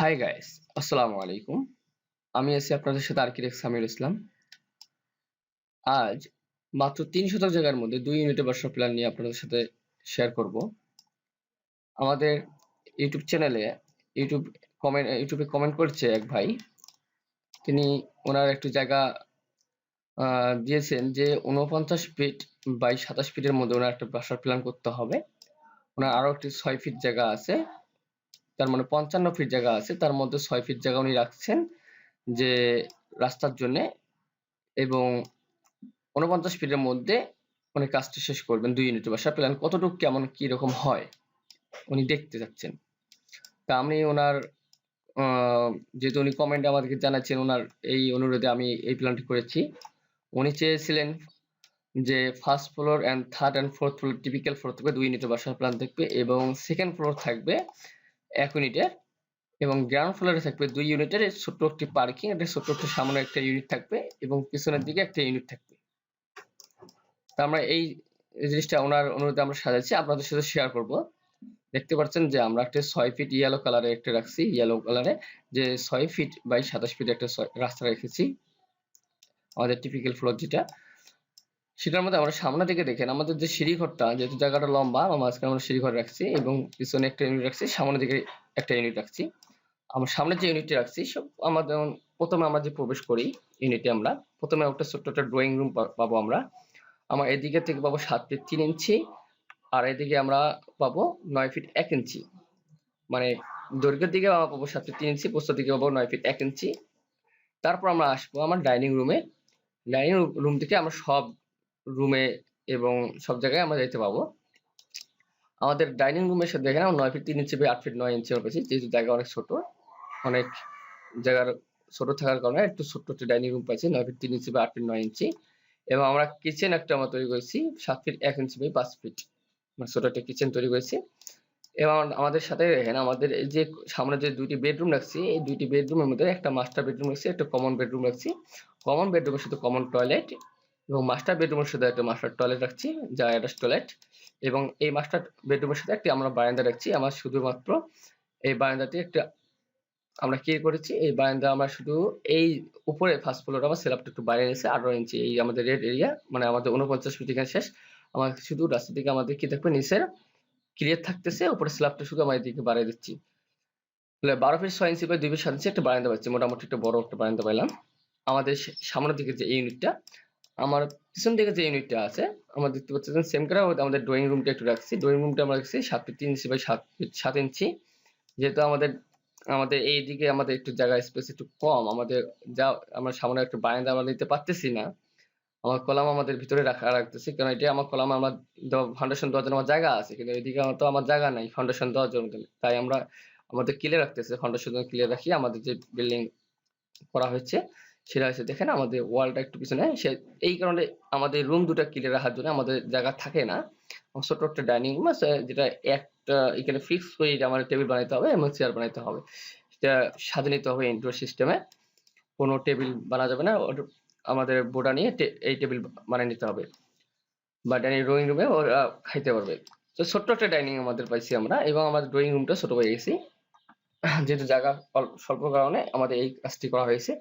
Hi guys আসসালামু আলাইকুম আমি আছি আপনাদের সাথে আর্কিটেক্ট সামির ইসলাম। আজ মাত্র তিন শতক জায়গার মধ্যে দুই ইউনিটের বাসা প্ল্যান নিয়ে আপনাদের সাথে শেয়ার করব। আমাদের ইউটিউব চ্যানেলে ইউটিউব কমেন্ট ইউটিউবে কমেন্ট করছে এক ভাই। তিনি ওনার একটু জায়গা দিয়েছেন যে উনপঞ্চাশ ফিট বাই সাতাশ ফিটের মধ্যে ওনার একটা বাসার প্ল্যান করতে হবে। ওনার আরও একটি ছয় ফিট জায়গা আছে। তার মানে পঞ্চান্ন ফিট জায়গা আছে, তার মধ্যে ছয় ফিট জায়গা উনি রাখছেন যে রাস্তার জন্য এবং উনপঞ্চাশ ফিটের মধ্যে উনি কাজটি শেষ করবেন দুই ইউনিটের বাসা প্ল্যান কতটুকু, কেমন, কি রকম হয় উনি দেখতে যাচ্ছেন তা আমি ওনার যেহেতু উনি কমেন্টে আমাদেরকে জানাচ্ছেন, ওনার এই অনুরোধে আমি এই প্ল্যানটি করেছি। উনি চেয়েছিলেন যে first floor and third and fourth floor typical floor থাকবে, দুই ইউনিটের বাসার প্ল্যান থাকবে এবং সেকেন্ড ফ্লোর থাকবে এক ইউনিটের এবং গ্রাউন্ড ফ্লোরে থাকবে দুই ইউনিটের ছোট্ট একটি পার্কিং একটা ছোট্ট একটা সামনে একটা ইউনিট থাকবে এবং পিছনের দিকে একটা ইউনিট থাকবে। তা আমরা এই জিনিসটা ওনার অনুরোধে আমরা সাজাচ্ছি, আপনাদের সাথে শেয়ার করব। দেখতে পাচ্ছেন যে আমরা একটা ছয় ফিট ইয়েলো কালারে একটা রাখছি ইয়েলো কালারে যে ছয় ফিট বাই সাতাশ ফিট একটা রাস্তা রেখেছি, আমাদের টিপিক্যাল ফ্লোর যেটা। সেটার মধ্যে আমরা সামনে থেকে দেখেন, আমাদের যে সিঁড়ি ঘরটা যেহেতু জায়গাটা লম্বা, আমরা মাঝখানে আমরা সিঁড়ি ঘর রাখছি এবং পিছনে একটা ইউনিট রাখছি, সামনে দিকে একটা ইউনিট রাখছি। আমরা সামনে যে ইউনিটটি রাখছি, সব আমাদের প্রথমে আমরা যে প্রবেশ করি ইউনিটে আমরা, প্রথমে একটা ছোট্ট একটা ড্রয়িং রুম পাবো আমরা। আমার এদিকে থেকে পাবো সাত ফিট তিন ইঞ্চি, আর এদিকে আমরা পাবো নয় ফিট এক ইঞ্চি। মানে দৈর্ঘ্যের দিকে আমরা পাবো সাত ফিট তিন ইঞ্চি, প্রস্থের দিকে পাবো নয় ফিট এক ইঞ্চি। তারপর আমরা আসব আমার ডাইনিং রুমে ডাইনিং রুম থেকে আমরা সব রুমে এবং সব জায়গায় আমরা যেতে পাবো। আমাদের ডাইনিং রুমের সাথে দেখেন নয় ফিট তিন ইঞ্চি বাই আট ফিট নয় ইঞ্চি পেয়েছি যেহেতু জায়গা অনেক ছোট। অনেক জায়গার ছোট থাকার কারণে একটু ছোট্ট একটা ডাইনিং রুম পাইছি, নয় ফিট তিন ইঞ্চি বা আট ফিট নয় ইঞ্চি এবং আমরা কিচেন একটা আমরা তৈরি করেছি, সাত ফিট এক ইঞ্চি বাই পাঁচ ফিট মানে ছোট একটা কিচেন তৈরি করেছি। এবং আমাদের সাথে দেখেন, আমাদের এই যে সামনে যে দুইটি বেডরুম রাখছি, এই দুইটি বেডরুমের মধ্যে একটা মাস্টার বেডরুম রাখছি, একটা কমন বেডরুম রাখছি। কমন বেডরুমের সাথে কমন টয়লেট এবং মাস্টার বেডরুমের সাথে একটা মাস্টার টয়লেট রাখছি, যা অ্যাটাচ টয়লেট এবং এই মাস্টার বেডরুমের সাথে একটি আমরা বারান্দা রাখছি। আমার শুধুমাত্র এই বারান্দাটি একটা আমরা কি করেছি। এই বারান্দা আমরা শুধু এই উপরে ফার্স্ট ফ্লোর আমার সেলাপটা একটু বাইরে এসে আঠারো ইঞ্চি। এই আমাদের রেড এরিয়া মানে আমাদের উনপঞ্চাশ ফিট এখানে শেষ। আমার শুধু রাস্তা দিকে আমাদের কি থাকবে নিচের ক্লিয়ার থাকতেছে। উপরে স্ল্যাবটা শুধু আমার এদিকে বাড়িয়ে দিচ্ছি। তাহলে বারো ফিট ছয় ইঞ্চি বাই দুই ফিট সাত ইঞ্চি একটা বারান্দা পাচ্ছি। মোটামুটি একটা বড় একটা বারান্দা পাইলাম। আমাদের সামনের দিকে যে ইউনিটটা আমার পিছন দিকে যে ইউনিটটা আছে, আমরা দেখতে পাচ্ছেন সেম করে আমাদের ড্রয়িং রুমটা একটু রাখছি। ড্রয়িং রুমটা আমরা রাখছি সাত ফিট তিন ইঞ্চি বাই সাত ফিট সাত ইঞ্চি যেহেতু আমাদের আমাদের এই দিকে আমাদের একটু জায়গা স্পেস একটু কম, আমাদের যা, আমরা সামনে একটু বারান্দা আমরা নিতে পারতেছি না। আমার কলাম আমাদের ভিতরে রাখা, রাখতেছি, কারণ এটা আমার কলাম, আমার ফাউন্ডেশন দেওয়ার জন্য আমার জায়গা আছে। কিন্তু এদিকে আমার তো আমার জায়গা নাই ফাউন্ডেশন দেওয়ার জন্য। তাই আমরা আমাদের ক্লিয়ার রাখতেছি ফাউন্ডেশন ক্লিয়ার রাখি, আমাদের যে বিল্ডিং করা হয়েছে। সেটা হচ্ছে দেখেন আমাদের ওয়ালটা একটু পিছনে, সে এই কারণে আমাদের রুম দুটো ক্লিয়ার রাখার জন্য আমাদের জায়গা থাকে না। ছোট একটা ডাইনিং রুম আছে, যেটা একটা এখানে ফিক্স এটা আমার টেবিল বানাইতে হবে, এবং চেয়ার বানাইতে হবে। সেটা সাজিয়ে নিতে হবে ইনডোর সিস্টেমে কোনো টেবিল বানা যাবে না আমাদের বোর্ডা নিয়ে এই টেবিল বানিয়ে নিতে হবে। বা ডাইনিং ড্রয়িং রুমে ওরা খাইতে পারবে। তো ছোট্ট একটা ডাইনিং আমাদের পাইছি আমরা, এবং আমাদের ড্রয়িং রুমটা ছোট হয়ে গেছি। যেহেতু জায়গা স্বল্প কারণে আমাদের এই কাজটি করা হয়েছে।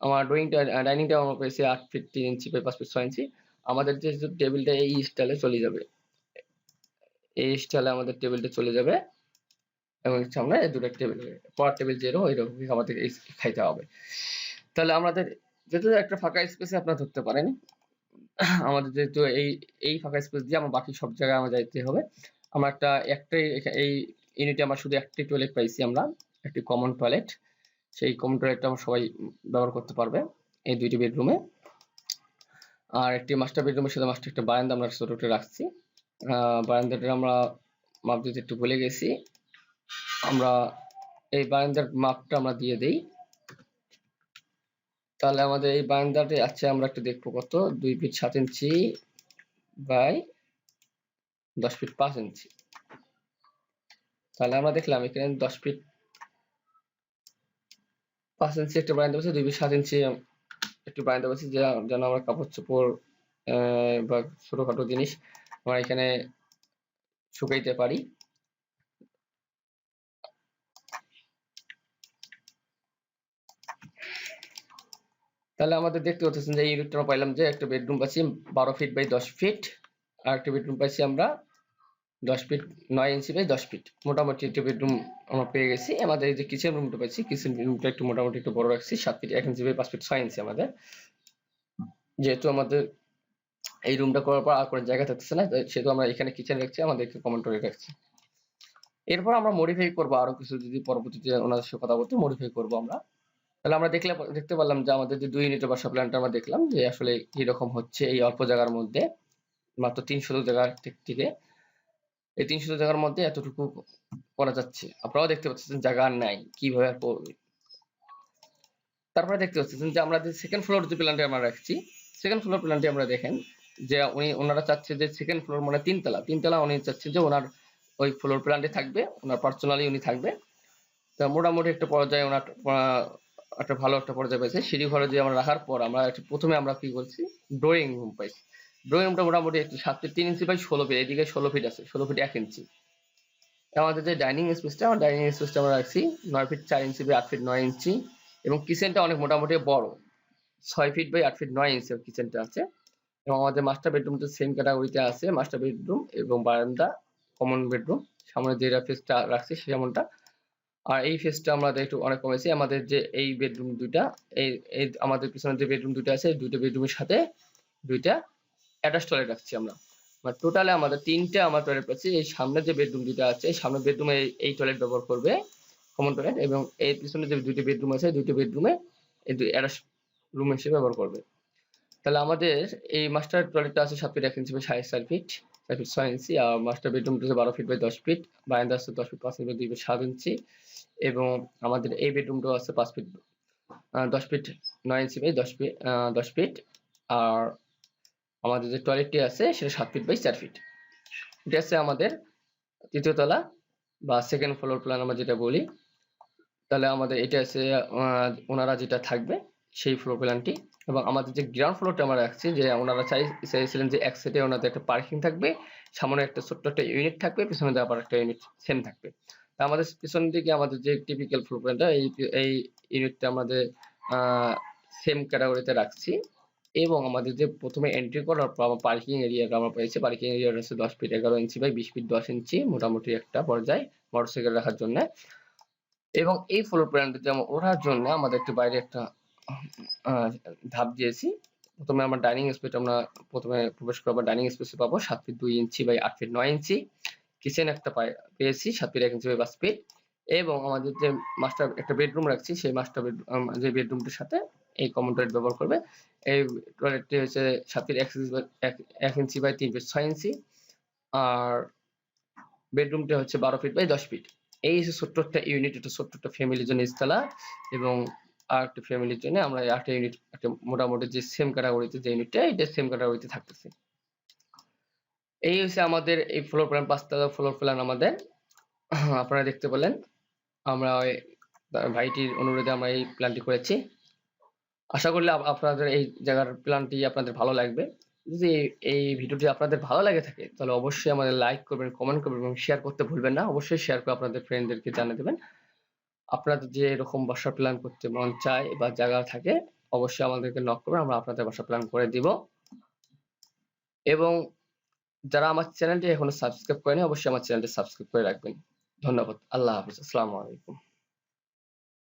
আমার ড্রয়িংটা ডাইনিংটা আমরা পেয়েছি আট ফিট তিন ইঞ্চি বাই পাঁচ ফিট ছয় ইঞ্চি আমাদের যে টেবিলটা এই স্টাইলে চলে যাবে। এই স্টাইলে আমাদের টেবিলটা চলে যাবে। এবং সামনে দুটো টেবিল পর টেবিল যেরকম ওই রকম আমাদের খাইতে হবে। তাহলে আমাদের যেহেতু একটা ফাঁকা স্পেসে আপনারা ধরতে পারেন, আমাদের যেহেতু এই এই ফাঁকা স্পেস দিয়ে আমার বাকি সব জায়গায় আমার যাইতে হবে। আমরা একটা, একটাই, এই ইউনিটে আমরা শুধু একটি টয়লেট পাইছি আমরা, একটি কমন টয়লেট সেই কমন টয়লেটটা আমরা সবাই ব্যবহার করতে পারবে এই দুইটি বেডরুমে আর একটি মাস্টার বেডরুমের সাথে মাস্টার একটা বারান্দা আমরা ছোট একটা রাখছি। বারান্দাটা আমরা মাপ দিতে একটু ভুলে গেছি। আমরা এই বারান্দার মাপটা আমরা দিয়ে দেই। তাহলে আমাদের এই বারান্দাতে আছে আমরা একটু দেখব কত? দুই ফিট সাত ইঞ্চি বাই দশ ফিট পাঁচ ইঞ্চি তাহলে আমরা দেখলাম এখানে দশ ফিট পাঁচ ইঞ্চি একটা বাড়াই আছে দুই সাত ইঞ্চি একটি বাড়াই দেওয়া আছে যা, যেন আমরা কাপড় চোপড় বা ছোটোখাটো জিনিস আমরা এখানে শুকাইতে পারি। তাহলে আমাদের দেখতে পাচ্ছেন যে এই রুটটা পাইলাম যে একটা বেডরুম পাচ্ছি বারো ফিট বাই দশ ফিট আর একটা বেডরুম পাইছি আমরা দশ ফিট নয় ইঞ্চি বাই দশ ফিট। মোটামুটি একটা বেডরুম আমরা পেয়ে গেছি। আমাদের এই যে কিচেন রুমটা পাইছি কিচেন রুমটা একটু মোটামুটি একটু বড় রাখছি, সাত ফিট এক ইঞ্চি বাই পাঁচ ফিট ছয় ইঞ্চি আমাদের। যেহেতু আমাদের এই রুমটা করার পর আর কোনো জায়গা থাকতেছে না সেহেতু আমরা এখানে কিচেন রাখছি, আমাদের একটু করে রাখছি। এরপর আমরা মডিফাই করব আরও কিছু, যদি পরবর্তীতে ওনাদের সাথে কথা বলতে মডিফাই করব আমরা। তাহলে আমরা দেখলে, দেখতে পারলাম যে আমাদের যে দুই ইউনিটের বাসা প্ল্যানটা আমরা দেখলাম যে আসলে কীরকম হচ্ছে এই অল্প জায়গার মধ্যে, মাত্র তিন জায়গার থেকে এই তিন শত জায়গার মধ্যে এতটুকু করা যাচ্ছে। আপনারাও দেখতে পাচ্ছেন জায়গা আর নাই, কীভাবে আর করবে তারপরে দেখতে পাচ্ছেন যে আমরা যে সেকেন্ড ফ্লোর যে প্ল্যানটি আমরা রাখছি সেকেন্ড ফ্লোর প্ল্যানটি আমরা দেখেন যে উনি, ওনারা চাচ্ছে যে সেকেন্ড ফ্লোর মানে তিনতলা। তিনতলা উনি চাচ্ছে যে ওনার ওই ফ্লোর প্ল্যানটি থাকবে, ওনার পার্সোনালি উনি থাকবে। তা মোটামুটি একটা পর্যায়ে ওনার একটা ভালো একটা পর্যায়ে পেয়েছে। সিঁড়ি ঘরে যে আমরা রাখার পর আমরা প্রথমে আমরা কি করছি? ড্রয়িং রুম পাইছি। ড্রয়িং রুমটা মোটামুটি একটু সাত ফিট তিন ইঞ্চি বাই ষোলো ফিট এদিকে ষোলো ফিট আছে, ষোলো ফিট এক ইঞ্চি আমাদের যে ডাইনিং স্পেসটা আমার ডাইনিং স্পেসটা আমরা রাখছি নয় ফিট চার ইঞ্চি বাই আট ফিট নয় ইঞ্চি এবং কিচেনটা অনেক মোটামুটি বড়, ছয় ফিট বাই আট ফিট নয় ইঞ্চি কিচেনটা আছে। এবং আমাদের মাস্টার বেডরুমটা সেম ক্যাটাগরিতে আছে মাস্টার বেডরুম এবং বারান্দা কমন বেডরুম সামনে যে ফেসটা রাখছি সেমনটা। আর এই ফেসটা আমরা একটু অনেক কমেছি আমাদের যে এই বেডরুম দুইটা, এই আমাদের পিছনে যে বেডরুম দুইটা আছে, দুইটা বেডরুমের সাথে দুইটা অ্যাটাচ টয়লেট রাখছি আমরা। মানে টোটালে আমাদের তিনটা আমার টয়লেট পাচ্ছি, এই সামনে যে বেডরুম দুইটা আছে, এই সামনের বেডরুমে এই টয়লেট ব্যবহার করবে কমন টয়লেট এবং এই পিছনে যে দুইটা বেডরুম আছে, দুইটা বেডরুমে এই দুই অ্যাটাচ রুম হিসেবে ব্যবহার করবে। তাহলে আমাদের এই মাস্টার টয়লেটটা আছে সাত ফিট এক ইঞ্চি সাড়ে চার ফিট চার ফিট ছয় ইঞ্চি আর মাস্টার বেডরুমটা আছে বারো ফিট বাই দশ ফিট বারান্দা আছে দশ ফিট পাঁচ ইঞ্চি দুই ফিট সাত ইঞ্চি এবং আমাদের এই বেডরুমটাও আছে পাঁচ ফিট দশ ফিট নয় ইঞ্চি বাই দশ ফিট দশ ফিট আর আমাদের যে টয়লেটটি আছে, সেটা সাত ফিট বাই চার ফিট এটা আছে আমাদের তৃতীয় তলা বা সেকেন্ড ফ্লোর প্ল্যান আমরা যেটা বলি। তাহলে আমাদের এটা আছে ওনারা যেটা থাকবে, সেই ফ্লোর প্ল্যানটি এবং আমাদের যে গ্রাউন্ড ফ্লোরটা আমরা রাখছি, যে ওনারা চাই, চাইছিলেন যে এক সেটে ওনাদের একটা পার্কিং থাকবে, সামনে একটা ছোট্ট একটা ইউনিট থাকবে, পিছনে আবার একটা ইউনিট সেম থাকবে। তা আমাদের পিছন দিকে আমাদের যে টিপিক্যাল ফ্লোর প্ল্যানটা এই এই ইউনিটটা আমাদের সেম ক্যাটাগরিতে রাখছি। এবং আমাদের যে প্রথমে এন্ট্রি করার পর আমার পার্কিং এরিয়াটা আমরা পেয়েছি পার্কিং এরিয়া আছে দশ ফিট এগারো ইঞ্চি বাই বিশ ফিট দশ ইঞ্চি মোটামুটি একটা পর্যায়ে মোটরসাইকেল রাখার জন্য। এবং এই ফ্লোর প্ল্যানটা যেমন ওঠার জন্য আমাদের একটু বাইরে একটা ধাপ দিয়েছি। প্রথমে আমরা ডাইনিং স্পেস আমরা প্রথমে প্রবেশ করব ডাইনিং স্পেসে পাবো সাত ফিট দুই ইঞ্চি বাই আট ফিট নয় ইঞ্চি কিচেন একটা পেয়েছি সাত ফিট এক ইঞ্চি বাই পাঁচ ফিট এবং আমাদের যে মাস্টার একটা বেডরুম রাখছি, সেই মাস্টার বেডরুম যে বেডরুমটির সাথে এই কমন টয়লেট ব্যবহার করবে। এই টয়লেটটি হচ্ছে ফিট এক ইঞ্চি বাই- তিন ফিট ছয় ইঞ্চি আর বেডরুমটা হচ্ছে বারো ফিট বাই দশ ফিট এই হচ্ছে ছোট্ট একটা ইউনিট একটা ছোট্ট একটা ফ্যামিলির জন্য ইস্তলা এবং আর একটা ফ্যামিলির জন্য আমরা আটটা ইউনিট একটা মোটামুটি যে সেম ক্যাটাগরিতে যে ইউনিটটা এটা সেম ক্যাটাগরিতে থাকতেছে। এই হচ্ছে আমাদের এই ফ্লোর প্ল্যান পাঁচতলা ফ্লোর প্ল্যান আমাদের। আপনারা দেখতে পেলেন। আমরা ওই ভাইটির অনুরোধে আমরা এই প্ল্যানটি করেছি। আশা করলে আপনাদের এই জায়গার প্ল্যানটি আপনাদের ভালো লাগবে। যদি এই- ভিডিওটি আপনাদের ভালো লাগে থাকে, তাহলে অবশ্যই আমাদের লাইক করবেন কমেন্ট করবেন এবং শেয়ার করতে ভুলবেন না। অবশ্যই শেয়ার করে আপনাদের ফ্রেন্ডদেরকে জানিয়ে দেবেন। আপনাদের যে এরকম বাসা প্ল্যান করতে মন চায় বা জায়গা থাকে, অবশ্যই আমাদেরকে নক করবেন, আমরা আপনাদের বাসা প্ল্যান করে দিব। এবং যারা আমার চ্যানেলটি এখনও সাবস্ক্রাইব করেনি, অবশ্যই আমার চ্যানেলটি সাবস্ক্রাইব করে রাখবেন। ধন্যবাদ। আল্লাহ হাফিজ। আসসালামু আলাইকুম।